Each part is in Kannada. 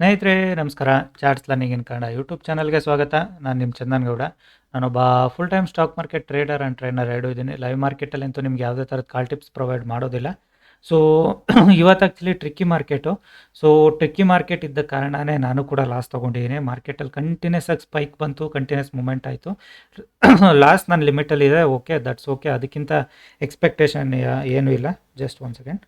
ಸ್ನೇಹಿತರೆ, ನಮಸ್ಕಾರ. ಚಾರ್ಟ್ಸ್ ಲರ್ನಿಂಗ್ ಕನ್ನಡ ಯೂಟ್ಯೂಬ್ ಚಾನಲ್ಗೆ ಸ್ವಾಗತ. ನಾನು ನಿಮ್ಮ ಚಂದನ್ ಗೌಡ ನಾನೊಬ್ಬ full time stock market trader and trainer ಎರಡು ಇದ್ದೀನಿ. ಲೈವ್ ಮಾರ್ಕೆಟಲ್ಲಿ ಅಂತೂ ನಿಮ್ಗೆ ಯಾವುದೇ ಥರದ ಕಾಲ್ ಟಿಪ್ಸ್ ಪ್ರೊವೈಡ್ ಮಾಡೋದಿಲ್ಲ. ಸೊ ಇವತ್ತು actually tricky market so tricky market ಇದ್ದ ಕಾರಣನೇ ನಾನು ಕೂಡ ಲಾಸ್ ತೊಗೊಂಡಿದ್ದೀನಿ. ಮಾರ್ಕೆಟಲ್ಲಿ ಕಂಟಿನ್ಯೂಸ್ ಆಗಿ ಸ್ಪೈಕ್ ಬಂತು ಕಂಟಿನ್ಯೂಸ್ ಮೂಮೆಂಟ್ ಆಯಿತು. ಲಾಸ್ ನನ್ನ ಲಿಮಿಟಲ್ಲಿದೆ ಓಕೆ ದಟ್ಸ್ ಓಕೆ ಅದಕ್ಕಿಂತ ಎಕ್ಸ್ಪೆಕ್ಟೇಷನ್ ಏನೂ ಇಲ್ಲ. ಜಸ್ಟ್ ಒನ್ ಸೆಕೆಂಡ್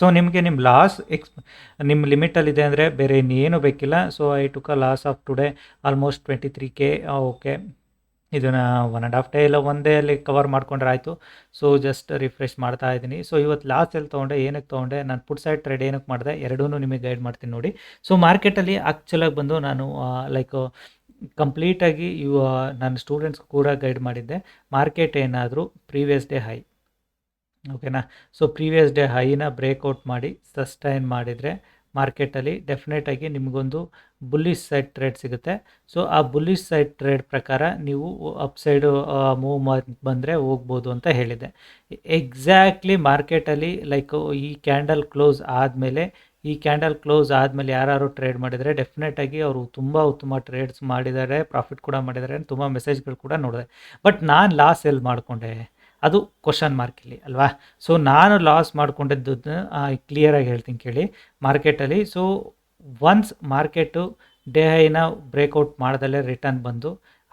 ಸೊ ನಿಮಗೆ ನಿಮ್ಮ ಲಾಸ್ ಎಕ್ಸ್ ನಿಮ್ಮ ಲಿಮಿಟಲ್ಲಿದೆ ಅಂದರೆ ಬೇರೆ ಇನ್ನೇನು ಬೇಕಿಲ್ಲ. So I took a loss of today almost twenty three K okay ಇದನ್ನು ಒನ್ ಆ್ಯಂಡ್ ಹಾಫ್ ಡೇ ಇಲ್ಲ ಡೇ ಅಲ್ಲಿ ಕವರ್ ಮಾಡ್ಕೊಂಡ್ರೆ ಆಯಿತು. ಸೊ ಜಸ್ಟ್ ರಿಫ್ರೆಶ್ ಮಾಡ್ತಾ ಇದ್ದೀನಿ. ಸೊ ಇವತ್ತು ಲಾಸ್ಟ್ ಎಲ್ಲಿ ತೊಗೊಂಡೆ, ಏನಕ್ಕೆ ತೊಗೊಂಡೆ, ನಾನು ಪುಟ್ ಸೈಡ್ ಟ್ರೇಡ್ ಏನಕ್ಕೆ ಮಾಡಿದೆ ಎರಡೂ ನಿಮಗೆ ಗೈಡ್ ಮಾಡ್ತೀನಿ ನೋಡಿ. ಸೊ ಮಾರ್ಕೆಟಲ್ಲಿ ಆ್ಯಕ್ಚುಲಾಗಿ ಬಂದು ನಾನು ಲೈಕ್ ಕಂಪ್ಲೀಟಾಗಿ ಇವ, ನನ್ನ ಸ್ಟೂಡೆಂಟ್ಸ್ ಕೂಡ ಗೈಡ್ ಮಾಡಿದ್ದೆ. ಮಾರ್ಕೆಟ್ ಏನಾದರೂ ಪ್ರೀವಿಯಸ್ ಡೇ ಹೈ ಓಕೆನಾ ಸೊ ಪ್ರೀವಿಯಸ್ ಡೇ ಹೈನ ಬ್ರೇಕ್ಔಟ್ ಮಾಡಿ ಸಸ್ಟೈನ್ ಮಾಡಿದರೆ ಮಾರ್ಕೆಟಲ್ಲಿ ಡೆಫಿನೆಟಾಗಿ ನಿಮಗೊಂದು ಬುಲ್ಲಿಶ್ ಸೈಡ್ ಟ್ರೇಡ್ ಸಿಗುತ್ತೆ. ಸೊ ಆ ಬುಲ್ಲಿಶ್ ಸೈಡ್ ಟ್ರೇಡ್ ಪ್ರಕಾರ ನೀವು ಅಪ್ ಸೈಡು ಮೂವ್ ಬಂದರೆ ಹೋಗ್ಬೋದು ಅಂತ ಹೇಳಿದೆ. ಎಕ್ಸಾಕ್ಟ್ಲಿ ಮಾರ್ಕೆಟಲ್ಲಿ ಲೈಕ್ ಈ ಕ್ಯಾಂಡಲ್ ಕ್ಲೋಸ್ ಆದಮೇಲೆ, ಈ ಕ್ಯಾಂಡಲ್ ಕ್ಲೋಸ್ ಆದಮೇಲೆ ಯಾರು ಟ್ರೇಡ್ ಮಾಡಿದರೆ ಡೆಫಿನೆಟಾಗಿ ಅವರು ತುಂಬ ಉತ್ತಮ ಟ್ರೇಡ್ಸ್ ಮಾಡಿದ್ದಾರೆ ಪ್ರಾಫಿಟ್ ಕೂಡ ಮಾಡಿದ್ದಾರೆ ತುಂಬ ಮೆಸೇಜ್ಗಳು ಕೂಡ ನೋಡಿದೆ. ಬಟ್ ನಾನು ಲಾಸ್ ಎಲ್ಲಿ ಮಾಡಿಕೊಂಡೆ. ಅದು ಕ್ವಶನ್ ಮಾರ್ಕಿಲ್ಲಿ ಅಲ್ವಾ? ಸೊ ನಾನು ಲಾಸ್ ಮಾಡ್ಕೊಂಡಿದ್ದು ಕ್ಲಿಯರಾಗಿ ಹೇಳ್ತೀನಿ ಕೇಳಿ ಮಾರ್ಕೆಟಲ್ಲಿ ಸೊ ಒನ್ಸ್ ಮಾರ್ಕೆಟು ಡೇ ಹೈನ ಬ್ರೇಕ್ಔಟ್ ಮಾಡ್ದಲ್ಲೇ ರಿಟರ್ನ್ ಬಂದು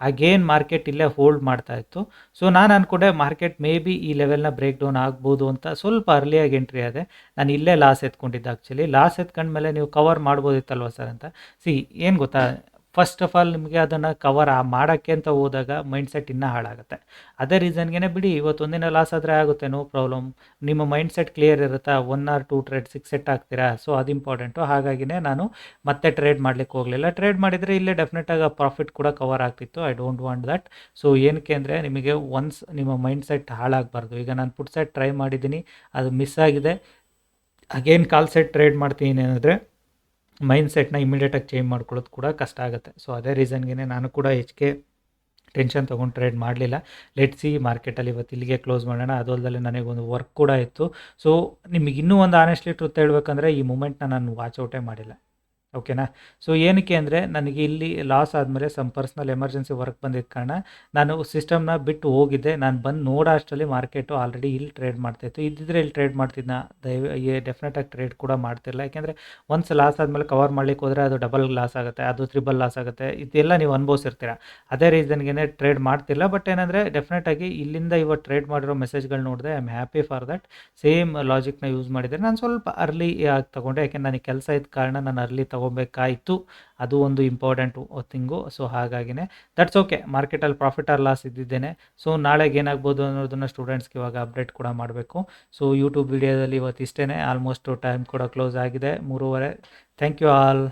ಅಗೇನ್ ಮಾರ್ಕೆಟ್ ಇಲ್ಲೇ ಹೋಲ್ಡ್ ಮಾಡ್ತಾ ಇತ್ತು. ಸೊ ನಾನು ಅಂದ್ಕೊಂಡೆ ಮಾರ್ಕೆಟ್ ಮೇ ಬಿ ಈ ಲೆವೆಲ್ನ ಬ್ರೇಕ್ ಡೌನ್ ಆಗ್ಬೋದು ಅಂತ ಸ್ವಲ್ಪ ಅರ್ಲಿಯಾಗಿ ಎಂಟ್ರಿ ಆದೆ. ನಾನು ಇಲ್ಲೇ ಲಾಸ್ ಎತ್ಕೊಂಡಿದ್ದೆ ಆ್ಯಕ್ಚುಲಿ ಲಾಸ್ ಎತ್ಕೊಂಡ್ಮೇಲೆ ನೀವು ಕವರ್ ಮಾಡ್ಬೋದಿತ್ತಲ್ವ ಸರ್ ಅಂತ? ಸಿ ಏನು ಗೊತ್ತಾ? ಫಸ್ಟ್ ಆಫ್ ಆಲ್ ನಿಮಗೆ ಅದನ್ನು ಕವರ್ ಮಾಡೋಕ್ಕೆ ಅಂತ ಹೋದಾಗ ಮೈಂಡ್ಸೆಟ್ ಇನ್ನೂ ಹಾಳಾಗುತ್ತೆ. ಅದೇ ರೀಸನ್ಗೆ ಬಿಡಿ ಇವತ್ತೊಂದಿನ ಲಾಸ್ ಆದರೆ ಆಗುತ್ತೆ ನೋ ಪ್ರಾಬ್ಲಮ್ ನಿಮ್ಮ ಮೈಂಡ್ಸೆಟ್ ಕ್ಲಿಯರ್ ಇರುತ್ತಾ? One or two trade six set ಆಗ್ತೀರಾ? ಸೊ ಅದು ಇಂಪಾರ್ಟೆಂಟು ಹಾಗಾಗಿನೇ ನಾನು ಮತ್ತೆ ಟ್ರೇಡ್ ಮಾಡಲಿಕ್ಕೆ ಹೋಗಲಿಲ್ಲ. ಟ್ರೇಡ್ ಮಾಡಿದರೆ ಇಲ್ಲೇ ಡೆಫಿನೆಟಾಗಿ ಪ್ರಾಫಿಟ್ ಕೂಡ ಕವರ್ ಆಗ್ತಿತ್ತು. I don't want that so ಏನಕ್ಕೆ ಅಂದರೆ ನಿಮಗೆ ಒನ್ಸ್ ನಿಮ್ಮ ಮೈಂಡ್ಸೆಟ್ ಹಾಳಾಗಬಾರ್ದು. ಈಗ ನಾನು ಪುಟ್ ಸೆಟ್ ಟ್ರೈ ಮಾಡಿದ್ದೀನಿ, ಅದು ಮಿಸ್ ಆಗಿದೆ. ಅಗೇನ್ ಕಾಲ್ ಸೆಟ್ ಟ್ರೇಡ್ ಮಾಡ್ತೀನಿ ಅಂದರೆ ಮೈಂಡ್ ಸೆಟ್ನ ಇಮಿಡಿಯೇಟಾಗಿ ಚೇಂಜ್ ಮಾಡ್ಕೊಳ್ಳೋದು ಕೂಡ ಕಷ್ಟ ಆಗುತ್ತೆ. ಸೊ ಅದೇ ರೀಸನ್ಗೆ ನಾನು ಕೂಡ ಹೆಚ್ಚಿಗೆ ಟೆನ್ಷನ್ ತೊಗೊಂಡು ಟ್ರೇಡ್ ಮಾಡಲಿಲ್ಲ. ಲೆಟ್ ಸಿ ಮಾರ್ಕೆಟಲ್ಲಿ ಇವತ್ತು ಇಲ್ಲಿಗೆ ಕ್ಲೋಸ್ ಮಾಡೋಣ. ಅದಲ್ಲದೆ ನನಗೊಂದು ವರ್ಕ್ ಕೂಡ ಇತ್ತು. ಸೊ ನಿಮಗೆ ಇನ್ನೂ ಒಂದು ಆನೆಸ್ಟ್ಲಿ ಟ್ರೂತ್ ಹೇಳ್ಬೇಕಂದ್ರೆ ಈ ಮೂಮೆಂಟ್ನ ನಾನು ವಾಚ್ ಔಟೇ ಮಾಡಿಲ್ಲ. ಓಕೆನಾ? ಸೊ ಏನಕ್ಕೆ ಅಂದರೆ ನನಗೆ ಇಲ್ಲಿ ಲಾಸ್ ಆದಮೇಲೆ ಸಮ್ ಪರ್ಸ್ನಲ್ ಎಮರ್ಜೆನ್ಸಿ ವರ್ಕ್ ಬಂದಿದ್ದ ಕಾರಣ ನಾನು ಸಿಸ್ಟಮ್ನ ಬಿಟ್ಟು ಹೋಗಿದ್ದೆ. ನಾನು ಬಂದು ನೋಡೋ ಅಷ್ಟರಲ್ಲಿ ಮಾರ್ಕೆಟು ಆಲ್ರೆಡಿ ಇಲ್ಲಿ ಟ್ರೇಡ್ ಮಾಡ್ತಾಯಿತ್ತು ಇದ್ದಿದ್ರೆ ಇಲ್ಲಿ ಟ್ರೇಡ್ ಮಾಡ್ತಿದ್ನ. ದಯವಿ ಡೆಫಿನೆಟಾಗಿ ಟ್ರೇಡ್ ಕೂಡ ಮಾಡ್ತಿರಲ್ಲ ಯಾಕೆಂದರೆ ಒನ್ಸ್ ಲಾಸ್ ಆದಮೇಲೆ ಕವರ್ ಮಾಡ್ಲಿಕ್ಕೆ ಹೋದರೆ ಅದು ಡಬಲ್ ಲಾಸ್ ಆಗುತ್ತೆ, ಅದು ತ್ರಿಬಲ್ ಲಾಸ್ ಆಗುತ್ತೆ. ಇದೆಲ್ಲ ನೀವು ಅನುಭವಿಸಿರ್ತೀರ. ಅದೇ ರೀಸನ್ಗೆ ಟ್ರೇಡ್ ಮಾಡ್ತಿಲ್ಲ ಬಟ್ ಏನಂದರೆ ಡೆಫಿನೆಟಾಗಿ ಇಲ್ಲಿಂದ ಇವಾಗ ಟ್ರೇಡ್ ಮಾಡಿರೋ ಮೆಸೇಜ್ಗಳು ನೋಡಿದೆ I am happy for that same ಲಾಜಿಕ್ನ use ಮಾಡಿದರೆ ನಾನು ಸ್ವಲ್ಪ ಅರ್ಲಿ ಆಗಿ ತೊಗೊಂಡೆ. ಯಾಕೆಂದ್ರೆ ನನಗೆ ಕೆಲಸ ಇದ್ದ ಕಾರಣ ನಾನು ಅರ್ಲಿ ತೊಗೋಬೇಕಾಯಿತು. ಅದು ಒಂದು ಇಂಪಾರ್ಟೆಂಟ್ ಥಿಂಗು ಸೊ ಹಾಗಾಗಿನೇ ದಟ್ಸ್ ಓಕೆ ಮಾರ್ಕೆಟಲ್ಲಿ ಪ್ರಾಫಿಟ್ ಆರ್ ಲಾಸ್ ಇದ್ದಿದ್ದೇನೆ. ಸೊ ನಾಳೆಗೆ ಏನಾಗ್ಬೋದು ಅನ್ನೋದನ್ನು ಸ್ಟೂಡೆಂಟ್ಸ್ಗೆ ಇವಾಗ ಅಪ್ಡೇಟ್ ಕೂಡ ಮಾಡಬೇಕು. ಸೊ ಯೂಟ್ಯೂಬ್ ವಿಡಿಯೋದಲ್ಲಿ ಇವತ್ತು ಇಷ್ಟೇ ಆಲ್ಮೋಸ್ಟ್ ಟೈಮ್ ಕೂಡ ಕ್ಲೋಸ್ ಆಗಿದೆ. ಮೂರುವರೆ. Thank you all